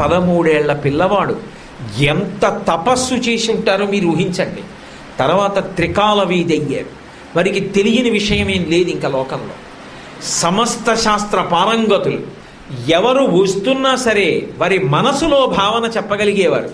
పదమూడేళ్ళ పిల్లవాడు ఎంత తపస్సు చేసి ఉంటారో మీరు ఊహించండి. తర్వాత త్రికాల వీధయ్యారు వారికి తెలియని విషయం ఏం లేదు ఇంకా లోకంలో. సమస్త శాస్త్ర పారంగతులు ఎవరు వస్తున్నా సరే వారి మనసులో భావన చెప్పగలిగేవారు.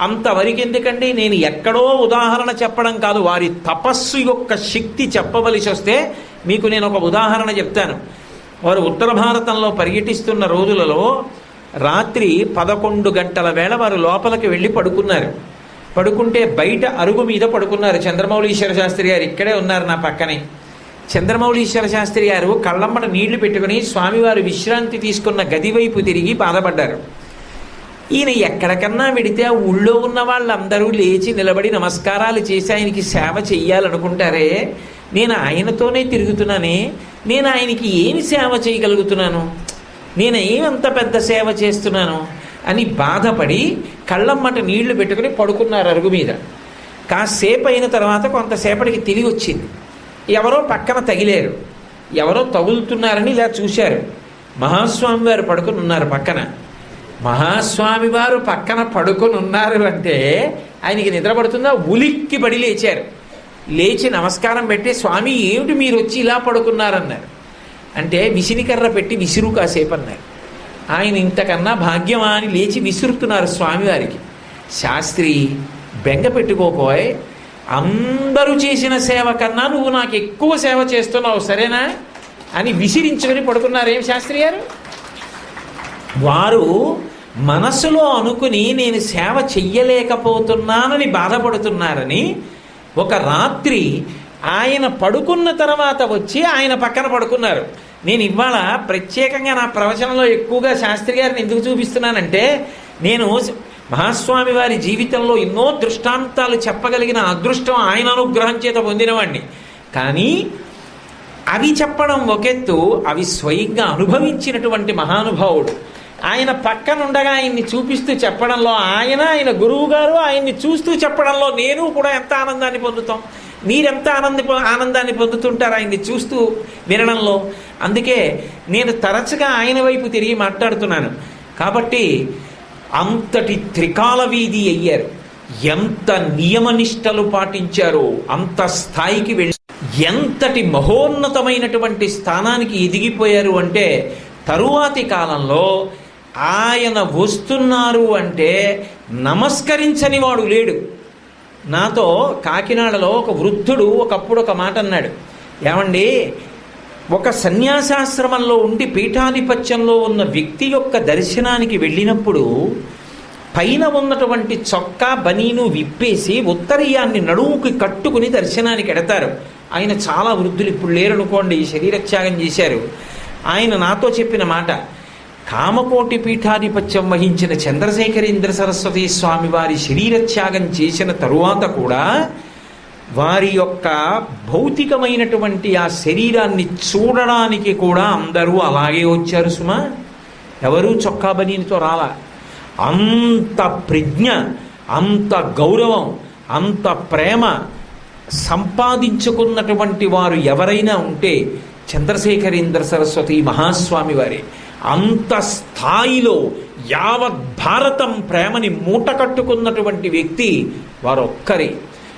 అంతవరకు ఎందుకంటే నేను ఎక్కడో ఉదాహరణ చెప్పడం కాదు. వారి తపస్సు యొక్క శక్తి చెప్పవలసి వస్తే మీకు నేను ఒక ఉదాహరణ చెప్తాను. వారు ఉత్తర భారతంలో పర్యటిస్తున్న రోజులలో రాత్రి పదకొండు గంటల వేళ వారు లోపలికి వెళ్ళి పడుకున్నారు. పడుకుంటే బయట అరుగు మీద పడుకున్నారు. చంద్రమౌళీశ్వర శాస్త్రి గారు ఇక్కడే ఉన్నారు నా పక్కనే. చంద్రమౌళీశ్వర శాస్త్రి గారు కళ్ళమ్మట నీళ్ళు పెట్టుకుని స్వామివారు విశ్రాంతి తీసుకున్న గది వైపు తిరిగి బాధపడ్డారు. ఈయన ఎక్కడికన్నా వెడితే ఆ ఊళ్ళో ఉన్న వాళ్ళందరూ లేచి నిలబడి నమస్కారాలు చేసి ఆయనకి సేవ చెయ్యాలనుకుంటారే? నేను ఆయనతోనే తిరుగుతున్నానే? నేను ఆయనకి ఏమి సేవ చేయగలుగుతున్నాను? నేను ఏమంత పెద్ద సేవ చేస్తున్నాను అని బాధపడి కళ్ళమ్మట నీళ్ళు పెట్టుకుని పడుకున్నారు అరుగు మీద. కాసేపు అయిన తర్వాత కొంతసేపటికి తిరిగి వచ్చింది. ఎవరో పక్కన తగిలేరు. ఎవరో తగులుతున్నారని ఇలా చూశారు. మహాస్వామి వారు పడుకుని ఉన్నారు పక్కన. మహాస్వామి వారు పక్కన పడుకొని ఉన్నారు అంటే ఆయనకి నిద్రపడుతుందా ఉలిక్కి పడి లేచారు. లేచి నమస్కారం పెట్టి స్వామి ఏమిటి మీరు వచ్చి ఇలా పడుకున్నారన్నారు? అంటే విసినికర్ర పెట్టి విసురు కాసేపు అన్నారు ఆయన ఇంతకన్నా భాగ్యమా అని లేచి విసురుతున్నారు స్వామివారికి. శాస్త్రి బెంగ పెట్టుకోపోయి అందరూ చేసిన సేవ కన్నా నువ్వు నాకు ఎక్కువ సేవ చేస్తున్నావు సరేనా? అని విసిరించుకొని పడుకున్నారు ఏం శాస్త్రి గారు? వారు మనసులో అనుకుని నేను సేవ చెయ్యలేకపోతున్నానని బాధపడుతున్నారని ఒక రాత్రి ఆయన పడుకున్న తర్వాత వచ్చి ఆయన పక్కన పడుకున్నారు. నేను ఇవాళ ప్రత్యేకంగా నా ప్రవచనంలో ఎక్కువగా శాస్త్రి గారిని ఎందుకు చూపిస్తున్నానంటే నేను మహాస్వామి వారి జీవితంలో ఎన్నో దృష్టాంతాలు చెప్పగలిగిన అదృష్టం ఆయన అనుగ్రహం చేత పొందినవాడిని కానీ అవి చెప్పడం ఒకెత్తు అవి స్వయంగా అనుభవించినటువంటి మహానుభావుడు. ఆయన పక్కనుండగా ఆయన్ని చూపిస్తూ చెప్పడంలో ఆయన ఆయన గురువు గారు ఆయన్ని చూస్తూ చెప్పడంలో నేను కూడా ఎంత ఆనందాన్ని పొందుతాం? మీరెంత ఆనంది ఆనందాన్ని పొందుతుంటారు ఆయన్ని చూస్తూ వినడంలో? అందుకే నేను తరచుగా ఆయన వైపు తిరిగి మాట్లాడుతున్నాను. కాబట్టి అంతటి త్రికాల వీధి అయ్యారు. ఎంత నియమనిష్టలు పాటించారో అంత స్థాయికి వెళ్ళి ఎంతటి మహోన్నతమైనటువంటి స్థానానికి ఎదిగిపోయారు అంటే తరువాతి కాలంలో ఆయన వస్తున్నారు అంటే నమస్కరించని వాడు లేడు. నాతో కాకినాడలో ఒక వృద్ధుడు ఒకప్పుడు ఒక మాట అన్నాడు. ఏమండి ఒక సన్యాసాశ్రమంలో ఉండి పీఠాధిపత్యంలో ఉన్న వ్యక్తి యొక్క దర్శనానికి వెళ్ళినప్పుడు పైన ఉన్నటువంటి చొక్కా బనీను విప్పేసి ఉత్తరీయాన్ని నడుముకి కట్టుకుని దర్శనానికి ఎడతారు. ఆయన చాలా వృద్ధులు ఇప్పుడు లేరనుకోండి శరీరత్యాగం చేశారు. ఆయన నాతో చెప్పిన మాట కామకోటి పీఠాధిపత్యం వహించిన చంద్రశేఖరేంద్ర సరస్వతి స్వామి వారి శరీరత్యాగం చేసిన తరువాత కూడా వారి యొక్క భౌతికమైనటువంటి ఆ శరీరాన్ని చూడడానికి కూడా అందరూ అలాగే వచ్చారు సుమా. ఎవరూ చొక్కా బనీనితో రాలా? అంత ప్రజ్ఞ అంత గౌరవం అంత ప్రేమ సంపాదించుకున్నటువంటి వారు ఎవరైనా ఉంటే చంద్రశేఖరేంద్ర సరస్వతి మహాస్వామి వారే. అంత స్థాయిలో యావత్ భారతం ప్రేమని మూట కట్టుకున్నటువంటి వ్యక్తి వారొక్కరే.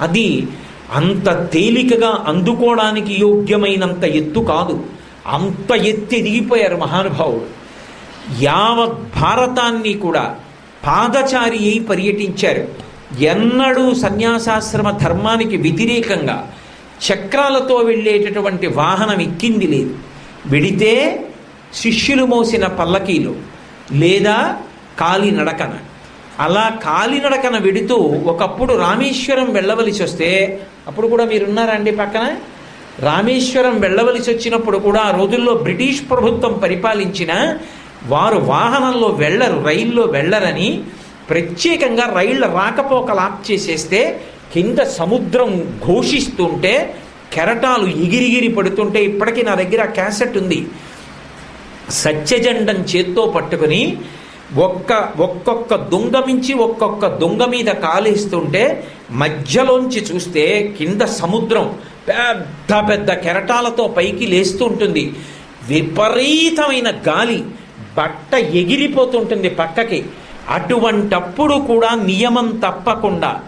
అది అంత తేలికగా అందుకోవడానికి యోగ్యమైనంత ఎత్తు కాదు. అంత ఎత్తి దిగిపోయారు మహానుభావుడు. యావత్ భారతాన్ని కూడా పాదచారి అయి పర్యటించారు. ఎన్నడూ సన్యాసాశ్రమ ధర్మానికి వ్యతిరేకంగా చక్రాలతో వెళ్ళేటటువంటి వాహనం ఎక్కింది లేదు. వెడితే శిష్యులు మోసిన పల్లకీలు లేదా కాలినడకన అలా కాలినడకన వెడుతూ ఒకప్పుడు రామేశ్వరం వెళ్ళవలసి వస్తే అప్పుడు కూడా మీరున్నారా అండి పక్కన? రామేశ్వరం వెళ్ళవలసి వచ్చినప్పుడు కూడా ఆ రోజుల్లో బ్రిటిష్ ప్రభుత్వం పరిపాలించిన వారు వాహనంలో వెళ్ళరు రైల్లో వెళ్ళరని ప్రత్యేకంగా రైళ్ళ రాకపోకలు ఆప్ చేసేస్తే కింద సముద్రం ఘోషిస్తుంటే కెరటాలు ఎగిరిగిరి పడుతుంటే ఇప్పటికీ నా దగ్గర క్యాసెట్ ఉంది. సత్యజెండం చేత్తో పట్టుకుని ఒక్క ఒక్కొక్క దొంగ మించి ఒక్కొక్క దొంగ మీద కాలేస్తుంటే మధ్యలోంచి చూస్తే కింద సముద్రం పెద్ద పెద్ద కెరటాలతో పైకి లేస్తుంటుంది. విపరీతమైన గాలి బట్ట ఎగిరిపోతుంటుంది పక్కకి. అటువంటప్పుడు కూడా నియమం తప్పకుండా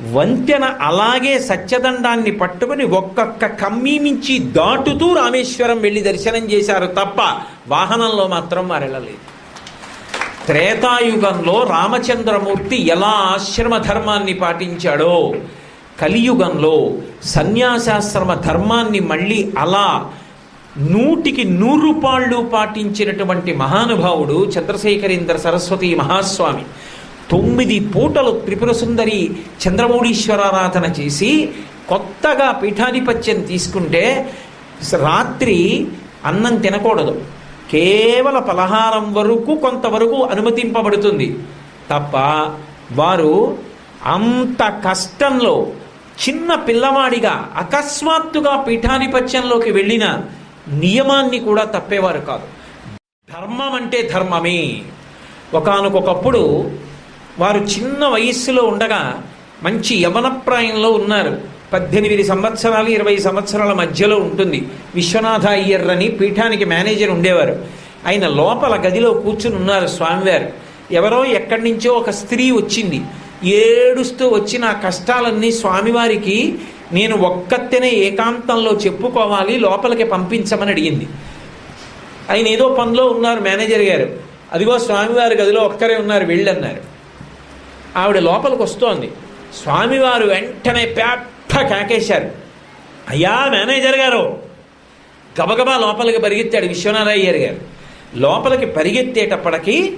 వంతెన అలాగే సత్యదండాన్ని పట్టుకుని ఒక్కొక్క కమ్మీ నుంచి దాటుతూ రామేశ్వరం వెళ్ళి దర్శనం చేశారు తప్ప వాహనంలో మాత్రం వారు వెళ్ళలేదు త్రేతాయుగంలో రామచంద్రమూర్తి ఎలా ఆశ్రమ ధర్మాన్ని పాటించాడో కలియుగంలో సన్యాసాశ్రమ ధర్మాన్ని మళ్ళీ అలా నూటికి నూరు పాళ్ళు పాటించినటువంటి మహానుభావుడు చంద్రశేఖరేంద్ర సరస్వతి మహాస్వామి. తొమ్మిది పూటలు త్రిపుర సుందరి చంద్రమౌళీశ్వరారాధన చేసి కొత్తగా పీఠాధిపత్యం తీసుకుంటే రాత్రి అన్నం తినకూడదు. కేవల పలహారం వరకు కొంతవరకు అనుమతింపబడుతుంది. తప్ప వారు అంత కష్టంలో చిన్న పిల్లవాడిగా అకస్మాత్తుగా పీఠాధిపత్యంలోకి వెళ్ళిన నియమాన్ని కూడా తప్పేవారు కాదు. ధర్మం అంటే ధర్మమే. ఒకనకొకప్పుడు వారు చిన్న వయస్సులో ఉండగా మంచి యవనప్రాయంలో ఉన్నారు. పద్దెనిమిది సంవత్సరాలు ఇరవై సంవత్సరాల మధ్యలో ఉంటుంది. విశ్వనాథ అయ్యర్ అని పీఠానికి మేనేజర్ ఉండేవారు. ఆయన లోపల గదిలో కూర్చుని ఉన్నారు స్వామివారు. ఎవరో ఎక్కడి నుంచో ఒక స్త్రీ వచ్చింది. ఏడుస్తూ వచ్చి నా కష్టాలన్నీ స్వామివారికి నేను ఒక్కత్తెనే ఏకాంతంలో చెప్పుకోవాలి లోపలికి పంపించమని అడిగింది. ఆయన ఏదో పనిలో ఉన్నారు మేనేజర్ గారు. అదిగో స్వామివారి గదిలో ఒక్కరే ఉన్నారు వెళ్ళన్నారు. ఆవిడ లోపలికి వస్తోంది. స్వామివారు వెంటనే పెద్ద కాకేశారు. అయ్యా మేనేజర్ గారు. గబగబా లోపలికి పరిగెత్తాడు విశ్వనాథయ్యర్ గారు. లోపలికి పరిగెత్తేటప్పటికీ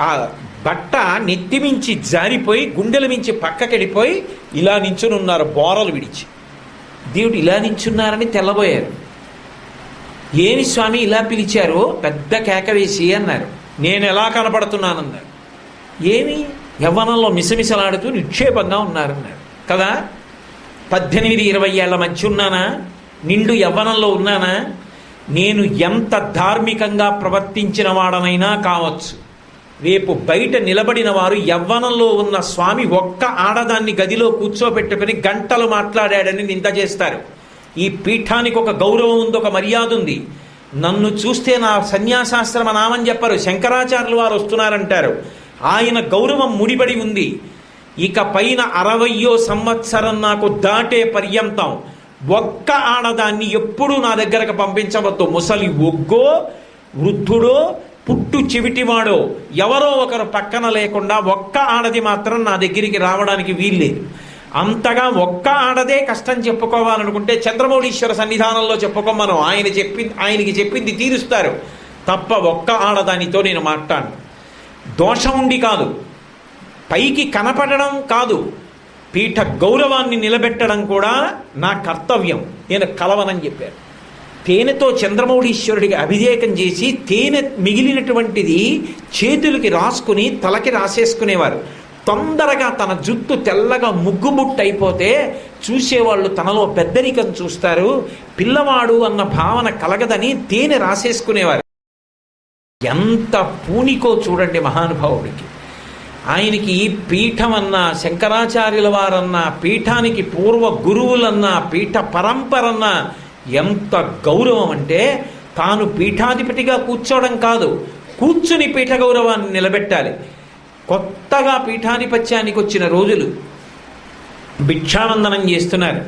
ఆ బట్ట నెత్తిమించి జారిపోయి గుండెల మించి పక్కకెడిపోయి ఇలా నించుని ఉన్నారు బోరలు విడిచి. దేవుడు ఇలా నించున్నారని తెల్లబోయారు. ఏమి స్వామి ఇలా పిలిచారు? పెద్ద కేక వేసి అన్నారు. నేను ఎలా కనపడుతున్నానన్నారు. ఏమి? యవ్వనంలో మిసమిసలాడుతూ నిక్షేపంగా ఉన్నారన్నారు. కదా? పద్దెనిమిది ఇరవై ఏళ్ళ మధ్య ఉన్నానా? నిండు యవ్వనంలో ఉన్నానా? నేను ఎంత ధార్మికంగా ప్రవర్తించిన వాడనైనా కావచ్చు. రేపు బయట నిలబడిన వారు యవ్వనంలో ఉన్న స్వామి ఒక్క ఆడదాన్ని గదిలో కూర్చోబెట్టుకుని గంటలు మాట్లాడాడని నింద చేస్తారు. ఈ పీఠానికి ఒక గౌరవం ఉంది ఒక మర్యాద ఉంది. నన్ను చూస్తే నా సన్యాసాశ్రమ నామని చెప్పరు. శంకరాచార్యులు వారు వస్తున్నారంటారు. ఆయన గౌరవం ముడిపడి ఉంది. ఇక పైన అరవయో సంవత్సరం నాకు దాటే పర్యంతం ఒక్క ఆడదాన్ని ఎప్పుడూ నా దగ్గరకు పంపించవద్దు. ముసలి ఒగ్గో వృద్ధుడో పుట్టు చెవిటివాడో ఎవరో ఒకరు పక్కన లేకుండా ఒక్క ఆడది మాత్రం నా దగ్గరికి రావడానికి వీల్లేదు. అంతగా ఒక్క ఆడదే కష్టం చెప్పుకోవాలనుకుంటే చంద్రమౌళీశ్వర సన్నిధానంలో చెప్పుకోమను. ఆయన చెప్పి ఆయనకి చెప్పింది తీరుస్తారు. తప్ప ఒక్క ఆడదానితో నేను మాట్లాడను. దోషం ఉండి కాదు. పైకి కనపడడం కాదు. పీఠ గౌరవాన్ని నిలబెట్టడం కూడా నా కర్తవ్యం నేను కలవనని చెప్పారు. తేనెతో చంద్రమౌళీశ్వరుడికి అభిషేకం చేసి తేనె మిగిలినటువంటిది చేతులకి రాసుకుని తలకి రాసేసుకునేవారు. తొందరగా తన జుట్టు తెల్లగా ముగ్గుముట్టు అయిపోతే చూసేవాళ్ళు తనలో పెద్దరికం చూస్తారు. పిల్లవాడు అన్న భావన కలగదని తేనె రాసేసుకునేవారు. ఎంత పూనికో చూడండి మహానుభావుడికి. ఆయనకి పీఠం అన్నా శంకరాచార్యుల వారన్నా పీఠానికి పూర్వ గురువులన్నా పీఠ పరంపరన్నా ఎంత గౌరవం అంటే తాను పీఠాధిపతిగా కూర్చోవడం కాదు కూర్చుని పీఠ గౌరవాన్ని నిలబెట్టాలి. కొత్తగా పీఠాధిపత్యానికి వచ్చిన రోజులు భిక్షావందనం చేస్తున్నారు.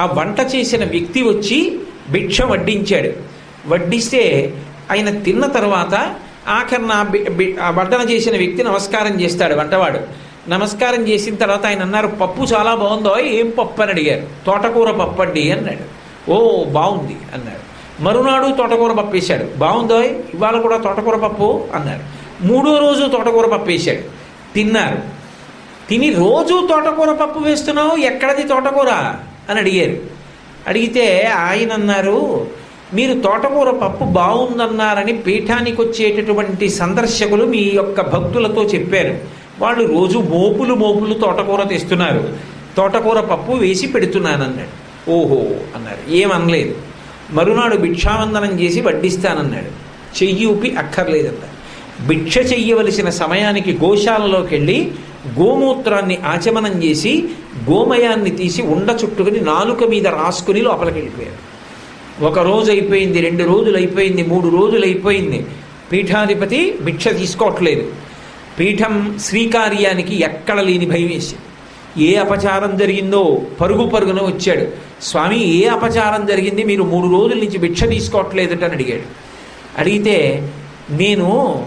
ఆ వంట చేసిన వ్యక్తి వచ్చి భిక్ష వడ్డించాడు. వడ్డిస్తే ఆయన తిన్న తర్వాత ఆఖరిన వడ్డన చేసిన వ్యక్తి నమస్కారం చేస్తాడు వంటవాడు. నమస్కారం చేసిన తర్వాత ఆయన అన్నారు పప్పు చాలా బాగుందో? ఏం పప్పు? అని అడిగారు. తోటకూర పప్పు అండి అన్నాడు. ఓ బాగుంది అన్నాడు మరునాడు తోటకూర పప్పు వేశాడు. బాగుందో? ఇవాళ కూడా తోటకూర పప్పు? అన్నారు. మూడో రోజు తోటకూర పప్పు వేశాడు. తిన్నారు. తిని రోజు తోటకూర పప్పు వేస్తున్నావు? ఎక్కడది తోటకూర? అని అడిగారు. అడిగితే ఆయన అన్నారు మీరు తోటకూర పప్పు బాగుందన్నారని పీఠానికి వచ్చేటటువంటి సందర్శకులు మీ యొక్క భక్తులతో చెప్పారు. వాళ్ళు రోజు మోపులు మోపులు తోటకూర తెస్తున్నారు. తోటకూర పప్పు వేసి పెడుతున్నానన్నాడు. ఓహో అన్నారు. ఏమనలేదు. మరునాడు భిక్షావందనం చేసి వడ్డిస్తానన్నాడు. చెయ్యి ఊపి అక్కర్లేదన్నారు. భిక్ష చెయ్యవలసిన సమయానికి గోశాలలోకి వెళ్ళి గోమూత్రాన్ని ఆచమనం చేసి గోమయాన్ని తీసి ఉండ చుట్టుకుని నాలుక మీద రాసుకుని లోపలికి వెళ్ళిపోయారు ఒక రోజు అయిపోయింది రెండు రోజులు అయిపోయింది మూడు రోజులు అయిపోయింది. పీఠాధిపతి భిక్ష తీసుకోవట్లేదు. పీఠం శ్రీకార్యానికి ఎక్కడ లేని భయం వేసింది. ఏ అపచారం జరిగిందో పరుగు పరుగున వచ్చాడు. స్వామి ఏ అపచారం జరిగింది మీరు మూడు రోజుల నుంచి భిక్ష తీసుకోవట్లేదట అని అడిగాడు. అడిగితే నేను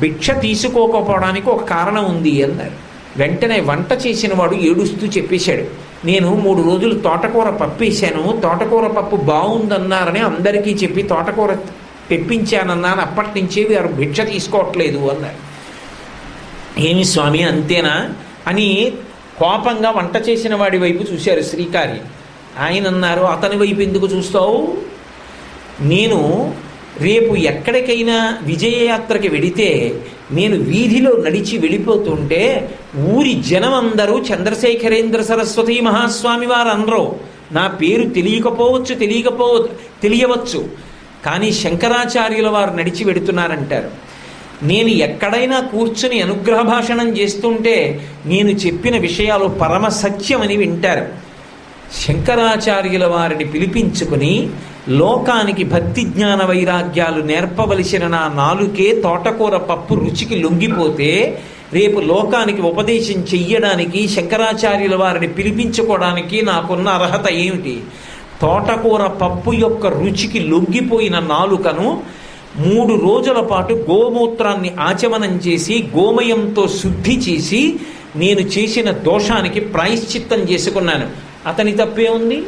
భిక్ష తీసుకోకపోవడానికి ఒక కారణం ఉంది అన్నారు. వెంటనే వంట చేసిన వాడు ఏడుస్తూ చెప్పేశాడు. నేను మూడు రోజులు తోటకూర పప్పు వేసాను తోటకూర పప్పు బాగుందన్నారని అందరికీ చెప్పి తోటకూర తెప్పించానన్నాను. అప్పటి నుంచే వారు భిక్ష తీసుకోవట్లేదు అన్నారు. ఏమి స్వామి అంతేనా? అని కోపంగా వంట చేసిన వాడి వైపు చూశారు శ్రీకారి ఆయన అన్నారు అతని వైపు ఎందుకు చూస్తావు? నేను రేపు ఎక్కడికైనా విజయయాత్రకి వెడితే నేను వీధిలో నడిచి వెళ్ళిపోతుంటే ఊరి జనం అందరూ చంద్రశేఖరేంద్ర సరస్వతి మహాస్వామి వారు అనరు నా పేరు తెలియకపోవచ్చు తెలియకపో తెలియవచ్చు. కానీ శంకరాచార్యుల వారు నడిచి వెడుతున్నారంటారు. నేను ఎక్కడైనా కూర్చుని అనుగ్రహ భాషణం చేస్తుంటే నేను చెప్పిన విషయాలు పరమ సత్యమని వింటారు. శంకరాచార్యుల వారిని పిలిపించుకుని లోకానికి భక్తి జ్ఞాన వైరాగ్యాలు నేర్పవలసిన నా నాలుకే తోటకూర పప్పు రుచికి లొంగిపోతే రేపు లోకానికి ఉపదేశం చెయ్యడానికి శంకరాచార్యుల వారిని పిలిపించుకోవడానికి నాకున్న అర్హత ఏమిటి? తోటకూర పప్పు యొక్క రుచికి లొంగిపోయిన నాలుకను మూడు రోజుల పాటు గోమూత్రాన్ని ఆచమనం చేసి గోమయంతో శుద్ధి చేసి నేను చేసిన దోషానికి ప్రాయశ్చిత్తం చేసుకున్నాను. అతని తప్పే ఉంది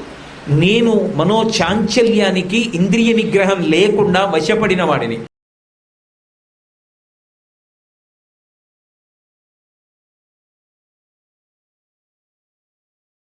నేను మనోచాంచల్యానికి ఇంద్రియ నిగ్రహం లేకుండా వశపడిన వాడిని.